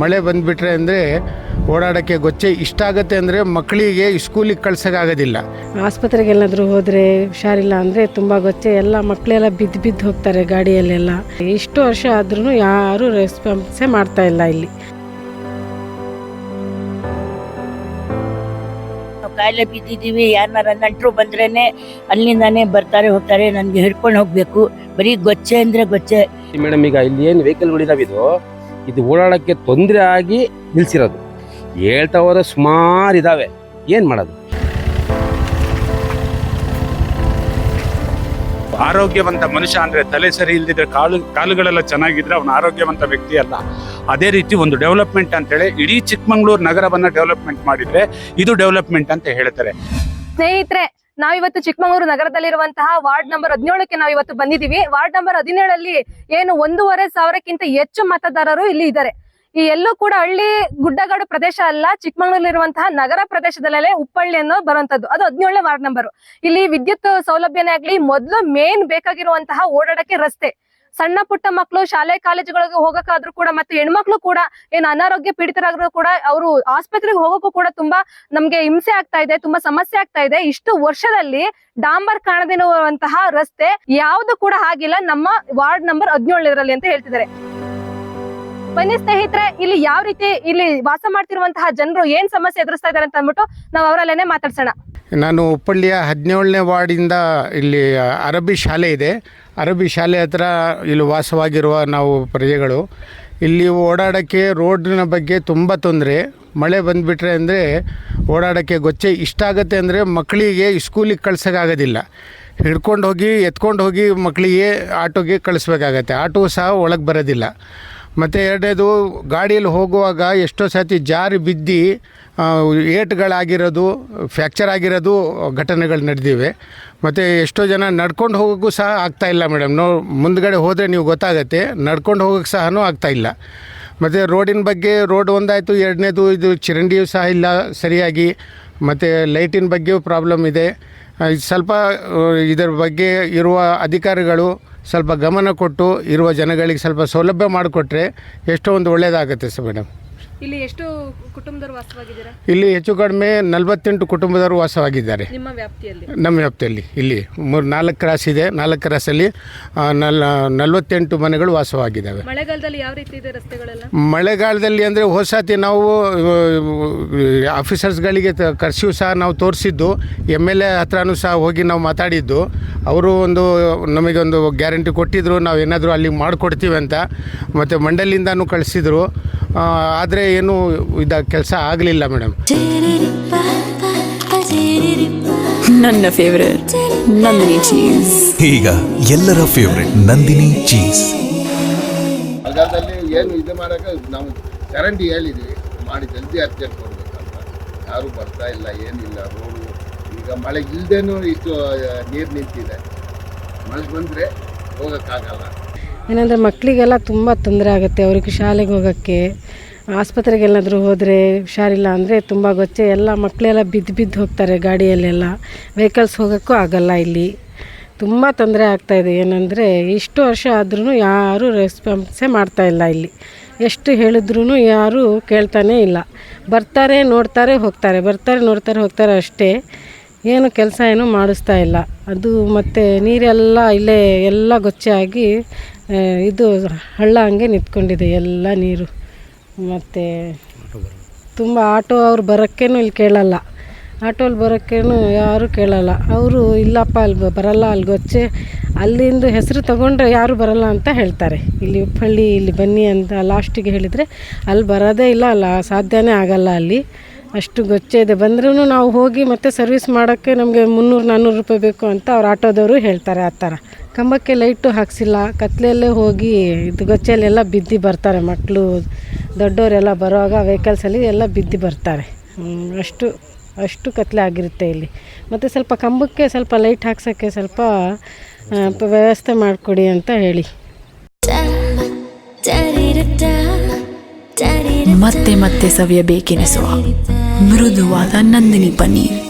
ಮಳೆ ಬಂದುಬಿಟ್ರೆ ಅಂದರೆ ಓಡಾಡೋಕ್ಕೆ ಗೊಚ್ಚೆ ಇಷ್ಟ ಆಗುತ್ತೆ ಅಂದರೆ ಮಕ್ಕಳಿಗೆ ಸ್ಕೂಲಿಗೆ ಕಳ್ಸೋಕ್ಕಾಗೋದಿಲ್ಲ ಆಸ್ಪತ್ರೆಗೆಲ್ಲಾದರೂ ಹೋದರೆ ಹುಷಾರಿಲ್ಲ ಅಂದರೆ ತುಂಬ ಗೊಚ್ಚೆ ಎಲ್ಲ ಮಕ್ಕಳೆಲ್ಲ ಬಿದ್ದು ಬಿದ್ದು ಹೋಗ್ತಾರೆ ಗಾಡಿಯಲ್ಲೆಲ್ಲ. ಇಷ್ಟು ವರ್ಷ ಆದ್ರೂ ಯಾರೂ ರೆಸ್ಪಾನ್ಸೇ ಮಾಡ್ತಾ ಇಲ್ಲ ಇಲ್ಲಿ. ನಾವು ಕಾಯಿಲೆ ಬಿದ್ದಿದ್ದೀವಿ ಯಾರನ್ನಾರ ನಂಟರು ಬಂದ್ರೇ ಅಲ್ಲಿಂದಾನೇ ಬರ್ತಾರೆ ಹೋಗ್ತಾರೆ ನನಗೆ ಹಿಡ್ಕೊಂಡು ಹೋಗಬೇಕು. ಬರೀ ಗೊಚ್ಚೆ ಅಂದರೆ ಗೊಚ್ಚೆ. ಮೇಡಮ್ ಈಗ ಇಲ್ಲಿ ಏನು ವೆಹಿಕಲ್ಗಳಿದಾವಿದು ಇದು ಓಡಾಡೋಕ್ಕೆ ತೊಂದರೆ ಆಗಿ ನಿಲ್ಸಿರೋದು. ಹೇಳ್ತಾ ಹೋದ್ರೆ ಸುಮಾರು ಇದಾವೆ. ಏನು ಮಾಡೋದು? ಆರೋಗ್ಯವಂತ ಮನುಷ್ಯ ಅಂದ್ರೆ ತಲೆ ಸರಿ ಇಲ್ದಿದ್ರೆ ಕಾಲು ಕಾಲುಗಳೆಲ್ಲ ಚೆನ್ನಾಗಿದ್ರೆ ಅವನು ಆರೋಗ್ಯವಂತ ವ್ಯಕ್ತಿ ಅಲ್ಲ. ಅದೇ ರೀತಿ ಒಂದು ಡೆವಲಪ್ಮೆಂಟ್ ಅಂತೇಳಿ ಇಡೀ ಚಿಕ್ಕಮಂಗ್ಳೂರು ನಗರವನ್ನ ಡೆವಲಪ್ಮೆಂಟ್ ಮಾಡಿದ್ರೆ ಇದು ಡೆವಲಪ್ಮೆಂಟ್ ಅಂತ ಹೇಳ್ತಾರೆ. ಸ್ನೇಹಿತರೆ ನಾವಿವತ್ತು ಚಿಕ್ಕಮಗಳೂರು ನಗರದಲ್ಲಿರುವಂತಹ ವಾರ್ಡ್ ನಂಬರ್ ಹದಿನೇಳಕ್ಕೆ ನಾವು ಇವತ್ತು ಬಂದಿದೀವಿ ವಾರ್ಡ್ ನಂಬರ್ ಹದಿನೇಳಲ್ಲಿ ಏನು ಒಂದೂವರೆ ಸಾವಿರಕ್ಕಿಂತ ಹೆಚ್ಚು ಮತದಾರರು ಇಲ್ಲಿ ಇದ್ದಾರೆ. ಈ ಎಲ್ಲೂ ಕೂಡ ಹಳ್ಳಿ ಗುಡ್ಡಗಾಡು ಪ್ರದೇಶ ಅಲ್ಲ ಚಿಕ್ಕಮಗಳೂರಿರುವಂತಹ ನಗರ ಪ್ರದೇಶದಲ್ಲೇ ಉಪ್ಪಳ್ಳಿ ಅನ್ನೋ ಬರುವಂತದ್ದು ಅದು ಹದಿನೇಳನೇ ವಾರ್ಡ್ ನಂಬರ್. ಇಲ್ಲಿ ವಿದ್ಯುತ್ ಸೌಲಭ್ಯನೇ ಆಗ್ಲಿ, ಮೊದಲು ಮೇನ್ ಬೇಕಾಗಿರುವಂತಹ ಓಡಾಡಕ್ಕೆ ರಸ್ತೆ. ಸಣ್ಣ ಪುಟ್ಟ ಮಕ್ಕಳು ಶಾಲೆ ಕಾಲೇಜುಗಳಿಗೆ ಹೋಗಕ್ಕಾದ್ರೂ ಕೂಡ ಮತ್ತೆ ಹೆಣ್ಮಕ್ಳು ಕೂಡ ಏನ್ ಅನಾರೋಗ್ಯ ಪೀಡಿತರಾದ್ರೂ ಕೂಡ ಅವರು ಆಸ್ಪತ್ರೆಗೆ ಹೋಗೋಕ್ಕೂ ಕೂಡ ತುಂಬಾ ನಮ್ಗೆ ಹಿಂಸೆ ಆಗ್ತಾ ಇದೆ, ತುಂಬಾ ಸಮಸ್ಯೆ ಆಗ್ತಾ ಇದೆ. ಇಷ್ಟು ವರ್ಷದಲ್ಲಿ ಡಾಂಬರ್ ಕಾಣದಿರುವಂತಹ ರಸ್ತೆ ಯಾವ್ದು ಕೂಡ ಆಗಿಲ್ಲ. ನಮ್ಮ ವಾರ್ಡ್ ನಂಬರ್ ಹದಿನೇಳರಲ್ಲಿ ಅಂತ ಹೇಳ್ತಿದ್ದಾರೆ. ಬನ್ನಿ ಸ್ನೇಹಿತರೆ, ಇಲ್ಲಿ ಯಾವ ರೀತಿ ಇಲ್ಲಿ ವಾಸ ಮಾಡ್ತಿರುವಂತಹ ಜನರು ಏನ್ ಸಮಸ್ಯೆ ಎದುರಿಸ್ತಾ ಇದಾರೆ ಅಂತ ಅಂದ್ಬಿಟ್ಟು ನಾವು ಅವರಲ್ಲೇನೆ ಮಾತಾಡ್ಸೋಣ. ನಾನು ಉಪ್ಪಳ್ಳಿಯ ಹದಿನೇಳನೇ ವಾರ್ಡಿಂದ ಇಲ್ಲಿ ಅರಬ್ಬಿ ಶಾಲೆ ಇದೆ. ಅರಬ್ಬಿ ಶಾಲೆ ಹತ್ರ ಇಲ್ಲಿ ವಾಸವಾಗಿರುವ ನಾವು ಪ್ರಜೆಗಳು, ಇಲ್ಲಿ ಓಡಾಡೋಕ್ಕೆ ರೋಡಿನ ಬಗ್ಗೆ ತುಂಬ ತೊಂದರೆ. ಮಳೆ ಬಂದುಬಿಟ್ರೆ ಅಂದರೆ ಓಡಾಡೋಕ್ಕೆ ಗೊಚ್ಚೆ ಇಷ್ಟ ಆಗುತ್ತೆ ಅಂದರೆ ಮಕ್ಕಳಿಗೆ ಸ್ಕೂಲಿಗೆ ಕಳ್ಸೋಕ್ಕಾಗೋದಿಲ್ಲ. ಹಿಡ್ಕೊಂಡು ಹೋಗಿ, ಎತ್ಕೊಂಡು ಹೋಗಿ ಮಕ್ಕಳಿಗೆ ಆಟೋಗೆ ಕಳಿಸ್ಬೇಕಾಗತ್ತೆ. ಆಟೋ ಸಹ ಒಳಗೆ ಬರೋದಿಲ್ಲ. ಮತ್ತು ಎರಡನೇದು, ಗಾಡಿಯಲ್ಲಿ ಹೋಗುವಾಗ ಎಷ್ಟೋ ಸತಿ ಜಾರಿ ಬಿದ್ದು ಏಟ್ಗಳಾಗಿರೋದು ಫ್ಯಾಕ್ಚರ್ ಆಗಿರೋದು ಘಟನೆಗಳು ನಡೆದಿವೆ. ಮತ್ತು ಎಷ್ಟೋ ಜನ ನಡ್ಕೊಂಡು ಹೋಗೋಕ್ಕೂ ಸಹ ಆಗ್ತಾ ಇಲ್ಲ ಮೇಡಮ್. ನೋ, ಮುಂದ್ಗಡೆ ಹೋದರೆ ನೀವು ಗೊತ್ತಾಗತ್ತೆ. ನಡ್ಕೊಂಡು ಹೋಗೋಕ್ಕೆ ಸಹ ಆಗ್ತಾಯಿಲ್ಲ ಮತ್ತು ರೋಡಿನ ಬಗ್ಗೆ, ರೋಡ್ ಒಂದಾಯಿತು, ಎರಡನೇದು ಇದು ಚರಂಡಿಯೂ ಸಹ ಇಲ್ಲ ಸರಿಯಾಗಿ. ಮತ್ತು ಲೈಟಿನ ಬಗ್ಗೆಯೂ ಪ್ರಾಬ್ಲಮ್ ಇದು. ಸ್ವಲ್ಪ ಇದರ ಬಗ್ಗೆ ಇರುವ ಅಧಿಕಾರಿಗಳು ಸ್ವಲ್ಪ ಗಮನ ಕೊಟ್ಟು ಇರುವ ಜನಗಳಿಗೆ ಸ್ವಲ್ಪ ಸೌಲಭ್ಯ ಮಾಡಿಕೊಟ್ರೆ ಎಷ್ಟೋ ಒಂದು ಒಳ್ಳೆಯದಾಗುತ್ತೆ ಸರ್ ಮೇಡಮ್. ಇಲ್ಲಿ ಎಷ್ಟು ಕುಟುಂಬದವರು ವಾಸವಾಗಿದ್ದೀರಾ? ಇಲ್ಲಿ ಹೆಚ್ಚು ಕಡಿಮೆ ನಲವತ್ತೆಂಟು ಕುಟುಂಬದವರು ವಾಸವಾಗಿದ್ದಾರೆ. ನಿಮ್ಮ ವ್ಯಾಪ್ತಿಯಲ್ಲಿ? ನಮ್ಮ ವ್ಯಾಪ್ತಿಯಲ್ಲಿ ಇಲ್ಲಿ. ಮೂರು ನಾಲ್ಕು ಕ್ರಾಸ್ ಇದೆ. ನಾಲ್ಕು ಕ್ರಾಸಲ್ಲಿ ನಲ್ ನಲವತ್ತೆಂಟು ಮನೆಗಳು ವಾಸವಾಗಿದ್ದಾವೆ. ಮಳೆಗಾಲದಲ್ಲಿ ಯಾವ ರೀತಿ ಇದೆ ರಸ್ತೆಗಳೆಲ್ಲ? ಮಳೆಗಾಲದಲ್ಲಿ ಅಂದರೆ ಹೊಸತಿ ನಾವು ಆಫೀಸರ್ಸ್ಗಳಿಗೆ ಕರ್ಸಿವ್ ಸಹ ನಾವು ತೋರಿಸಿದ್ದು. ಎಂ ಎಲ್ ಎ ಹತ್ರನೂ ಸಹ ಹೋಗಿ ನಾವು ಮಾತಾಡಿದ್ದು. ಅವರು ಒಂದು ನಮಗೊಂದು ಗ್ಯಾರಂಟಿ ಕೊಟ್ಟಿದ್ದರು ನಾವು ಏನಾದರೂ ಅಲ್ಲಿ ಮಾಡಿಕೊಡ್ತೀವಿ ಅಂತ. ಮತ್ತು ಮಂಡಲಿಂದನೂ ಕಳಿಸಿದ್ರು. ಆದರೆ ಏನು ಇದ ಕೆಲಸ ಆಗಲಿಲ್ಲ ಮೇಡಮ್. ನನ್ನ ಫೇವರೇಟ್ ನಂದಿನಿ ಚೀಸ್ ಈಗ ಎಲ್ಲರ ಫೇವ್ರೆಟ್ ನಂದಿನಿ ಚೀಸ್ ಅದಾದಲ್ಲಿ ಏನು ಇದು ಮಾಡಕ್ಕೆ ನಾವು ಗ್ಯಾರಂಟಿ ಹೇಳಿದ್ವಿ. ಮಾಡಿ ಜಲ್ದಿ ಅರ್ಜೆಂಟ್ ಕೊಡ್ಬೇಕಂತ. ಯಾರು ಬರ್ತಾ ಇಲ್ಲ ಏನಿಲ್ಲ ರೋಡು. ಈಗ ಮಳೆ ಇಲ್ಲದೇನೂ ಇಷ್ಟು ನೀರು ನಿಂತಿದೆ. ಮಳೆ ಬಂದರೆ ಹೋಗೋಕ್ಕಾಗಲ್ಲ. ಏನಂದರೆ ಮಕ್ಕಳಿಗೆಲ್ಲ ತುಂಬ ತೊಂದರೆ ಆಗುತ್ತೆ. ಅವ್ರಿಗೆ ಶಾಲೆಗೆ ಹೋಗೋಕ್ಕೆ. ಆಸ್ಪತ್ರೆಗೆಲ್ಲಾದರೂ ಹೋದರೆ ಹುಷಾರಿಲ್ಲ ಅಂದರೆ ತುಂಬ ಗೊಚ್ಚೆ ಎಲ್ಲ ಮಕ್ಕಳೆಲ್ಲ ಬಿದ್ದು ಬಿದ್ದು ಹೋಗ್ತಾರೆ ಗಾಡಿಯಲ್ಲೆಲ್ಲ. ವೆಹಿಕಲ್ಸ್ ಹೋಗೋಕ್ಕೂ ಆಗಲ್ಲ ಇಲ್ಲಿ. ತುಂಬ ತೊಂದರೆ ಆಗ್ತಾಯಿದೆ ಏನಂದರೆ ಇಷ್ಟು ವರ್ಷ ಆದ್ರೂ ಯಾರೂ ರೆಸ್ಪಾನ್ಸೇ ಮಾಡ್ತಾ ಇಲ್ಲ ಇಲ್ಲಿ. ಎಷ್ಟು ಹೇಳಿದ್ರೂ ಯಾರೂ ಕೇಳ್ತಾನೇ ಇಲ್ಲ. ಬರ್ತಾರೆ, ನೋಡ್ತಾರೆ, ಹೋಗ್ತಾರೆ. ಬರ್ತಾರೆ, ನೋಡ್ತಾರೆ, ಹೋಗ್ತಾರೆ ಅಷ್ಟೇ. ಏನು ಕೆಲಸ ಏನು ಮಾಡಿಸ್ತಾ ಇಲ್ಲ. ಅದು ಮತ್ತು ನೀರೆಲ್ಲ ಇಲ್ಲೇ ಎಲ್ಲ ಗೊಚ್ಚೆ ಆಗಿ ಇದು ಹಳ್ಳ ಹಂಗೆ ನಿಂತ್ಕೊಂಡಿದೆ ಎಲ್ಲ ನೀರು. ಮತ್ತು ತುಂಬ ಆಟೋ ಅವ್ರು ಬರೋಕ್ಕೇನು ಇಲ್ಲಿ ಕೇಳಲ್ಲ. ಆಟೋಲಿ ಬರೋಕ್ಕೇನು ಯಾರೂ ಕೇಳಲ್ಲ. ಅವರು ಇಲ್ಲಪ್ಪ, ಅಲ್ಲಿ ಬರಲ್ಲ ಅಲ್ಲಿ ಗೊಚ್ಚೆ ಅಲ್ಲಿಂದ ಹೆಸರು ತಗೊಂಡ್ರೆ ಯಾರು ಬರಲ್ಲ ಅಂತ ಹೇಳ್ತಾರೆ. ಇಲ್ಲಿ ಉಪ್ಪಳ್ಳಿ ಇಲ್ಲಿ ಬನ್ನಿ ಅಂತ ಲಾಸ್ಟಿಗೆ ಹೇಳಿದರೆ ಅಲ್ಲಿ ಬರೋದೇ ಇಲ್ಲ, ಅಲ್ಲ, ಸಾಧ್ಯನೇ ಆಗಲ್ಲ ಅಲ್ಲಿ. ಅಷ್ಟು ಗೊಚ್ಚೆ ಇದೆ. ಬಂದ್ರೂ ನಾವು ಹೋಗಿ ಮತ್ತೆ ಸರ್ವಿಸ್ ಮಾಡೋಕ್ಕೆ ನಮಗೆ ಮುನ್ನೂರು ನಾನ್ನೂರು ರೂಪಾಯಿ ಬೇಕು ಅಂತ ಅವ್ರು ಆಟೋದವರು ಹೇಳ್ತಾರೆ ಆ ಥರ. ಕಂಬಕ್ಕೆ ಲೈಟು ಹಾಕ್ಸಿಲ್ಲ, ಕತ್ಲೆಯಲ್ಲೇ ಹೋಗಿ ಇದು ಗೊಚ್ಚೆಯಲ್ಲೆಲ್ಲ ಬಿದ್ದು ಬರ್ತಾರೆ ಮಕ್ಕಳು ದೊಡ್ಡವರೆಲ್ಲ ಬರುವಾಗ ವೆಹಿಕಲ್ಸಲ್ಲಿ ಎಲ್ಲ ಬಿದ್ದು ಬರ್ತಾರೆ. ಅಷ್ಟು ಅಷ್ಟು ಕತ್ಲೆ ಆಗಿರುತ್ತೆ ಇಲ್ಲಿ. ಮತ್ತು ಸ್ವಲ್ಪ ಕಂಬಕ್ಕೆ ಸ್ವಲ್ಪ ಲೈಟ್ ಹಾಕ್ಸೋಕ್ಕೆ ಸ್ವಲ್ಪ ವ್ಯವಸ್ಥೆ ಮಾಡಿಕೊಡಿ ಅಂತ ಹೇಳಿ. ಮತ್ತೆ ಮತ್ತೆ ಸವಿಯಬೇಕೆನಿಸುವ ಮೃದುವಾದ ನಂದಿನಿ ಪನ್ನೀರ್.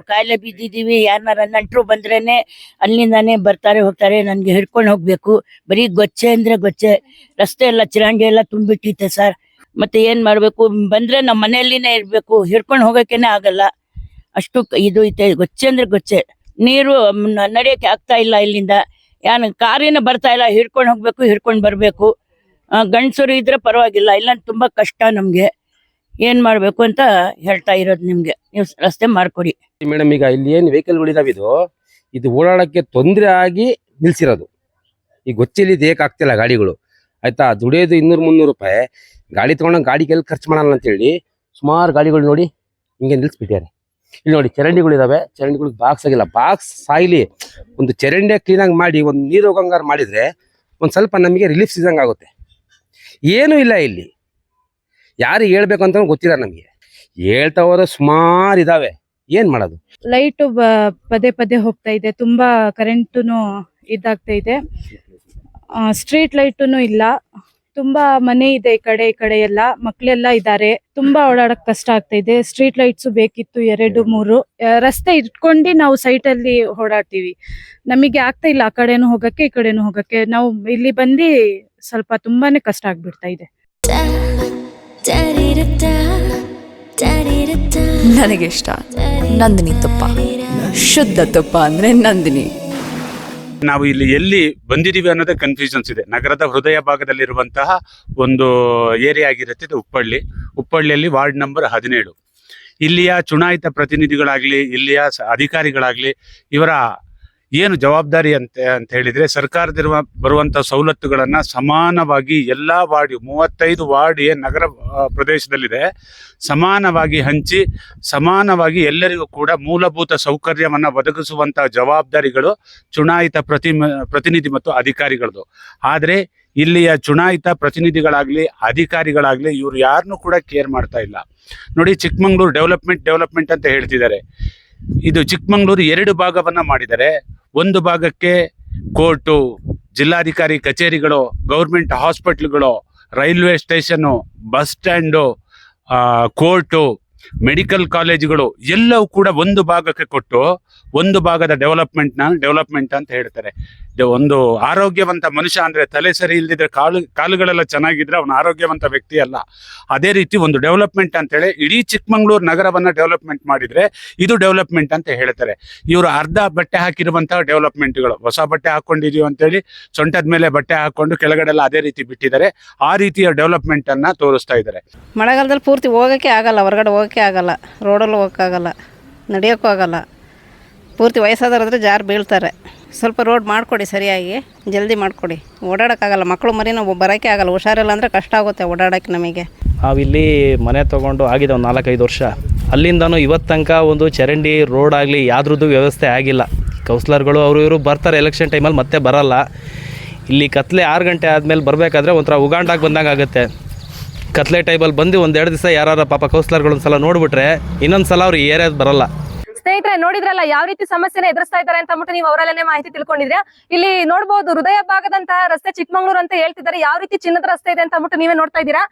ಕಾಯಿಲೆ ಬಿದ್ದಿದ್ದೀವಿ ಯಾರನ್ನಾರ ನೆಂಟ್ರು ಬಂದ್ರೇನೆ ಅಲ್ಲಿಂದಾನೆ ಬರ್ತಾರೆ, ಹೋಗ್ತಾರೆ, ನನ್ಗೆ ಹಿಡ್ಕೊಂಡು ಹೋಗ್ಬೇಕು. ಬರೀ ಗೊಚ್ಚೆ ಅಂದ್ರೆ ಗೊಚ್ಚೆ ರಸ್ತೆ ಎಲ್ಲ ಚಿರಂಡಿ ಎಲ್ಲ ತುಂಬಿಟ್ಟಿತ್ತೆ ಸರ್. ಮತ್ತೆ ಏನ್ ಮಾಡ್ಬೇಕು? ಬಂದ್ರೆ ನಮ್ಮ ಮನೆಯಲ್ಲಿನೇ ಇರ್ಬೇಕು. ಹಿಡ್ಕೊಂಡು ಹೋಗಕ್ಕೇನೆ ಆಗಲ್ಲ. ಅಷ್ಟು ಇದು ಐತೆ. ಗೊಚ್ಚೆ ಅಂದ್ರೆ ಗೊಚ್ಚೆ ನೀರು ನಡೆಯಕ್ಕೆ ಆಗ್ತಾ ಇಲ್ಲ ಇಲ್ಲಿಂದ. ಯಾನ ಕಾರಿನ ಬರ್ತಾ ಇಲ್ಲ. ಹಿಡ್ಕೊಂಡು ಹೋಗ್ಬೇಕು, ಹಿಡ್ಕೊಂಡು ಬರ್ಬೇಕು. ಗಂಡಸರು ಇದ್ರೆ ಪರವಾಗಿಲ್ಲ. ಇಲ್ಲ ತುಂಬಾ ಕಷ್ಟ ನಮ್ಗೆ. ಏನ್ ಮಾಡ್ಬೇಕು ಅಂತ ಹೇಳ್ತಾ ಇರೋದು ನಿಮ್ಗೆ. ನೀವು ರಸ್ತೆ ಮಾಡ್ಕೊಡಿ. ಮೇಡಮ್, ಈಗ ಇಲ್ಲಿ ಏನು ವೆಹಿಕಲ್ಗಳಿದಾವೆ ಇದು ಇದು ಓಡಾಡಕ್ಕೆ ತೊಂದರೆ ಆಗಿ ನಿಲ್ಸಿರೋದು. ಈ ಇದು ದೇಹಕ್ಕೆ ಆಗ್ತಿಲ್ಲ ಗಾಡಿಗಳು. ಆಯ್ತಾ, ದುಡಿಯೋದು ಇನ್ನೂರು ಮುನ್ನೂರು ರೂಪಾಯಿ, ಗಾಡಿ ತಗೊಂಡು ಗಾಡಿ ಎಲ್ಲಿ ಖರ್ಚು ಮಾಡಲ್ಲ ಅಂತೇಳಿ ಸುಮಾರು ಗಾಡಿಗಳು ನೋಡಿ ಹಿಂಗೆ ನಿಲ್ಸ್ಬಿಟ್ಟಿದ್ದಾರೆ. ಇಲ್ಲಿ ನೋಡಿ ಚರಂಡಿಗಳಿದಾವೆ ಚರಂಡಿಗಳು ಬಾಕ್ಸ್ ಆಗಿಲ್ಲ. ಬಾಕ್ಸ್ ಸಾಯ್ಲಿ ಒಂದು ಚರಂಡಿ ಕ್ಲೀನಾಗಿ ಮಾಡಿ, ಒಂದು ನೀರು ಹೋಗಂಗಾರು ಮಾಡಿದ್ರೆ ಒಂದು ಸ್ವಲ್ಪ ನಮಗೆ ರಿಲೀಫ್ ಸಿದಂಗೆ ಆಗುತ್ತೆ ಏನೂ ಇಲ್ಲ ಇಲ್ಲಿ. ಯಾರು ಹೇಳ್ಬೇಕು ಅಂತ ಗೊತ್ತಿಲ್ಲ ನಮಗೆ. ಹೇಳ್ತಾ ಹೋದ್ರೆ ಸುಮಾರು ಇದಾವೆ. ಏನ್ ಮಾಡೋದು? ಲೈಟ್ ಪದೇ ಪದೇ ಹೋಗ್ತಾ ಇದೆ. ತುಂಬಾ ಕರೆಂಟುನು ಇದಾಗ್ತಾ ಇದೆ. ಸ್ಟ್ರೀಟ್ ಲೈಟುನು ಇಲ್ಲ. ತುಂಬಾ ಮನೆ ಇದೆ ಈ ಕಡೆ ಈ ಕಡೆ ಎಲ್ಲ. ಮಕ್ಳೆಲ್ಲ ಇದ್ದಾರೆ. ತುಂಬಾ ಓಡಾಡಕ್ ಕಷ್ಟ ಆಗ್ತಾ ಇದೆ. ಸ್ಟ್ರೀಟ್ ಲೈಟ್ಸ್ ಬೇಕಿತ್ತು ಎರಡು ಮೂರು. ರಸ್ತೆ ಇಟ್ಕೊಂಡು ನಾವು ಸೈಟ್ ಅಲ್ಲಿ ಓಡಾಡ್ತೀವಿ. ನಮಗೆ ಆಗ್ತಾ ಇಲ್ಲ ಆ ಕಡೆನು ಹೋಗಕ್ಕೆ ಈ ಕಡೆನು ಹೋಗಕ್ಕೆ. ನಾವು ಇಲ್ಲಿ ಬಂದು ಸ್ವಲ್ಪ ತುಂಬಾನೇ ಕಷ್ಟ ಆಗ್ಬಿಡ್ತಾ ಇದೆ. ನನಗೆ ಇಷ್ಟ ನಂದಿನಿ ತುಪ್ಪ. ಶುದ್ಧ ತುಪ್ಪ ಅಂದ್ರೆ ನಂದಿನಿ. ನಾವು ಇಲ್ಲಿ ಎಲ್ಲಿ ಬಂದಿದ್ದೀವಿ ಅನ್ನೋದೇ ಕನ್ಫ್ಯೂಷನ್ಸ್ ಇದೆ. ನಗರದ ಹೃದಯ ಭಾಗದಲ್ಲಿರುವಂತಹ ಒಂದು ಏರಿಯಾ ಆಗಿರುತ್ತೆ ಇದು ಉಪ್ಪಳ್ಳಿ ಉಪ್ಪಳ್ಳಿಯಲ್ಲಿ ವಾರ್ಡ್ ನಂಬರ್ ಹದಿನೇಳು. ಇಲ್ಲಿಯ ಚುನಾಯಿತ ಪ್ರತಿನಿಧಿಗಳಾಗ್ಲಿ ಇಲ್ಲಿಯ ಸ- ಅಧಿಕಾರಿಗಳಾಗ್ಲಿ ಇವರ ಏನು ಜವಾಬ್ದಾರಿ ಅಂತ ಅಂತ ಹೇಳಿದ್ರೆ ಸರ್ಕಾರದಿರುವ ಬರುವಂತ ಸವಲತ್ತುಗಳನ್ನ ಸಮಾನವಾಗಿ ಎಲ್ಲಾ ವಾರ್ಡ್, ಮೂವತ್ತೈದು ವಾರ್ಡ್ ಏನ್ ನಗರ ಪ್ರದೇಶದಲ್ಲಿದೆ, ಸಮಾನವಾಗಿ ಹಂಚಿ, ಸಮಾನವಾಗಿ ಎಲ್ಲರಿಗೂ ಕೂಡ ಮೂಲಭೂತ ಸೌಕರ್ಯವನ್ನ ಒದಗಿಸುವಂತ ಜವಾಬ್ದಾರಿಗಳು ಚುನಾಯಿತ ಪ್ರತಿ, ಪ್ರತಿನಿಧಿ ಮತ್ತು ಅಧಿಕಾರಿಗಳದು ಆದರೆ ಇಲ್ಲಿಯ ಚುನಾಯಿತ ಪ್ರತಿನಿಧಿಗಳಾಗ್ಲಿ, ಅಧಿಕಾರಿಗಳಾಗ್ಲಿ ಇವ್ರು ಯಾರನ್ನೂ ಕೂಡ ಕೇರ್ ಮಾಡ್ತಾ ಇಲ್ಲ. ನೋಡಿ ಚಿಕ್ಕಮಂಗ್ಳೂರು ಡೆವಲಪ್ಮೆಂಟ್ ಡೆವಲಪ್ಮೆಂಟ್ ಅಂತ ಹೇಳ್ತಿದ್ದಾರೆ. ಇದು ಚಿಕ್ಕಮಂಗ್ಳೂರು ಎರಡು ಭಾಗವನ್ನ ಮಾಡಿದ್ದಾರೆ. ಒಂದು ಭಾಗಕ್ಕೆ ಕೋರ್ಟು ಜಿಲ್ಲಾಧಿಕಾರಿ ಕಚೇರಿಗಳು government ಹಾಸ್ಪಿಟ್ಲ್ಗಳು railway station bus stand court medical ಕಾಲೇಜುಗಳು ಎಲ್ಲವೂ ಕೂಡ ಒಂದು ಭಾಗಕ್ಕೆ ಕೊಟ್ಟು ಒಂದು ಭಾಗದ ಡೆವಲಪ್ಮೆಂಟ್ನ ಡೆವಲಪ್ಮೆಂಟ್ ಅಂತ ಹೇಳ್ತಾರೆ. ಒಂದು ಆರೋಗ್ಯವಂತ ಮನುಷ್ಯ ಅಂದ್ರೆ ತಲೆ ಸರಿ ಇಲ್ಲದಿದ್ರೆ ಕಾಲು, ಕಾಲುಗಳೆಲ್ಲ ಚೆನ್ನಾಗಿದ್ರೆ ಅವನು ಆರೋಗ್ಯವಂತ ವ್ಯಕ್ತಿ ಅಲ್ಲ. ಅದೇ ರೀತಿ ಒಂದು ಡೆವಲಪ್ಮೆಂಟ್ ಅಂತೇಳಿ ಇಡೀ ಚಿಕ್ಕಮಂಗ್ಳೂರು ನಗರವನ್ನ ಡೆವಲಪ್ಮೆಂಟ್ ಮಾಡಿದ್ರೆ ಇದು ಡೆವಲಪ್ಮೆಂಟ್ ಅಂತ ಹೇಳ್ತಾರೆ. ಇವರು ಅರ್ಧ ಬಟ್ಟೆ ಹಾಕಿರುವಂತಹ ಡೆವಲಪ್ಮೆಂಟ್ಗಳು. ಹೊಸ ಬಟ್ಟೆ ಹಾಕೊಂಡಿದೀವಿ ಅಂತೇಳಿ ಸೊಂಟದ ಮೇಲೆ ಬಟ್ಟೆ ಹಾಕೊಂಡು ಕೆಳಗಡೆ ಎಲ್ಲ ಅದೇ ರೀತಿ ಬಿಟ್ಟಿದ್ದಾರೆ. ಆ ರೀತಿಯ ಡೆವಲಪ್ಮೆಂಟ್ ಅನ್ನ ತೋರಿಸ್ತಾ ಇದ್ದಾರೆ. ಮಳೆಗಾಲದಲ್ಲಿ ಪೂರ್ತಿ ಹೋಗೋಕ್ಕೆ ಆಗಲ್ಲ, ಹೊರಗಡೆ ಹೋಗೋಕ್ಕೆ ಆಗಲ್ಲ ರೋಡಲ್ಲಿ ಹೋಗೋಕ್ಕಾಗಲ್ಲ ನಡೆಯೋಕ್ಕೂ ಆಗಲ್ಲ. ಪೂರ್ತಿ ವಯಸ್ಸಾದವರಾದ್ರೆ ಜಾರು ಬೀಳ್ತಾರೆ. ಸ್ವಲ್ಪ ರೋಡ್ ಮಾಡಿಕೊಡಿ ಸರಿಯಾಗಿ, ಜಲ್ದಿ ಮಾಡಿಕೊಡಿ. ಓಡಾಡೋಕ್ಕಾಗಲ್ಲ ಮಕ್ಕಳು ಮರಿ ನಾವು ಬರೋಕ್ಕೆ ಆಗಲ್ಲ, ಹುಷಾರಿಲ್ಲ ಅಂದರೆ ಕಷ್ಟ ಆಗುತ್ತೆ ಓಡಾಡೋಕ್ಕೆ ನಮಗೆ. ನಾವಿಲ್ಲಿ ಮನೆ ತೊಗೊಂಡು ಆಗಿದೆ ಒಂದು ನಾಲ್ಕೈದು ವರ್ಷ. ಅಲ್ಲಿಂದನೂ ಇವತ್ತು ತನಕ ಒಂದು ಚರಂಡಿ ರೋಡ್ ಆಗಲಿ ಯಾವುದ್ರದ್ದು ವ್ಯವಸ್ಥೆ ಆಗಿಲ್ಲ. ಕೌನ್ಸ್ಲರ್ಗಳು ಅವರು ಇವರು ಬರ್ತಾರೆ ಎಲೆಕ್ಷನ್ ಟೈಮಲ್ಲಿ ಮತ್ತೆ ಬರಲ್ಲ. ಇಲ್ಲಿ ಕತ್ಲೆ ಆರು ಗಂಟೆ ಆದಮೇಲೆ ಬರಬೇಕಾದ್ರೆ ಒಂಥರ ಉಗಾಂಡಾಗಿ ಬಂದಂಗೆ ಆಗುತ್ತೆ ಕತ್ಲೆ ಟೈಮಲ್ಲಿ ಬಂದು ಒಂದೆರಡು ದಿವಸ ಯಾರು ಪಾಪ ಕೌನ್ಸ್ಲರ್ಗಳು ಒಂದು ಸಲ ನೋಡ್ಬಿಟ್ರೆ ಇನ್ನೊಂದು ಸಲ ಅವ್ರು ಏರಿಯಾದ ಬರಲ್ಲ. ಸ್ನೇಹಿತರೆ, ನೋಡಿದ್ರಲ್ಲ, ಯಾವ ರೀತಿ ಸಮಸ್ಯೆನ ಎದುರಿಸ್ತಾ ಇದ್ದಾರೆ ಅಂತ ಅಂದ್ಬಿಟ್ಟು ನೀವು ಅವರಲ್ಲೇ ಮಾಹಿತಿ ತಿಳ್ಕೊಂಡಿದ್ರೆ. ಇಲ್ಲಿ ನೋಡಬಹುದು ಹೃದಯ ಭಾಗದಂತಹ ರಸ್ತೆ ಚಿಕ್ಕಮಂಗ್ಳೂರು ಅಂತ ಹೇಳ್ತಿದ್ದಾರೆ. ಯಾವ ರೀತಿ ಚಿನ್ನದ ರಸ್ತೆ ಇದೆ ಅಂತ ಅಂದ್ಬಿಟ್ಟು ನೀವೇ ನೋಡ್ತಾ ಇದ್ದೀರಾ?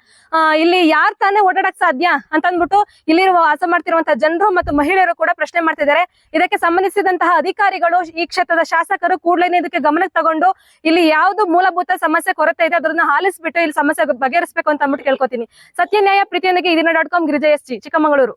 ಇಲ್ಲಿ ಯಾರ್ ತಾನೇ ಓಡಾಡಕ್ ಸಾಧ್ಯ ಅಂತ ಅಂದ್ಬಿಟ್ಟು ಇಲ್ಲಿರುವ ವಾಸ ಮಾಡ್ತಿರುವಂತಹ ಜನರು ಮತ್ತು ಮಹಿಳೆಯರು ಕೂಡ ಪ್ರಶ್ನೆ ಮಾಡ್ತಿದ್ದಾರೆ ಇದಕ್ಕೆ ಸಂಬಂಧಿಸಿದಂತಹ ಅಧಿಕಾರಿಗಳು ಈ ಕ್ಷೇತ್ರದ ಶಾಸಕರು ಕೂಡಲೇ ಇದಕ್ಕೆ ಗಮನಕ್ಕೆ ತಗೊಂಡು ಇಲ್ಲಿ ಯಾವ್ದು ಮೂಲಭೂತ ಸಮಸ್ಯೆ ಕೊರತೆ ಇದೆ ಅದನ್ನ ಆಲಿಸ್ಬಿಟ್ಟು ಇಲ್ಲಿ ಸಮಸ್ಯೆ ಬಗೆಹರಿಸಬೇಕು ಅಂತ ಅಂದ್ಬಿಟ್ಟು ಕೇಳ್ಕೊತೀನಿ. ಸತ್ಯ ನ್ಯಾಯ ಪ್ರೀತಿಯೊಂದಿಗೆ ಇದನ್ನ dot com Girijaya G, Chikkamagaluru.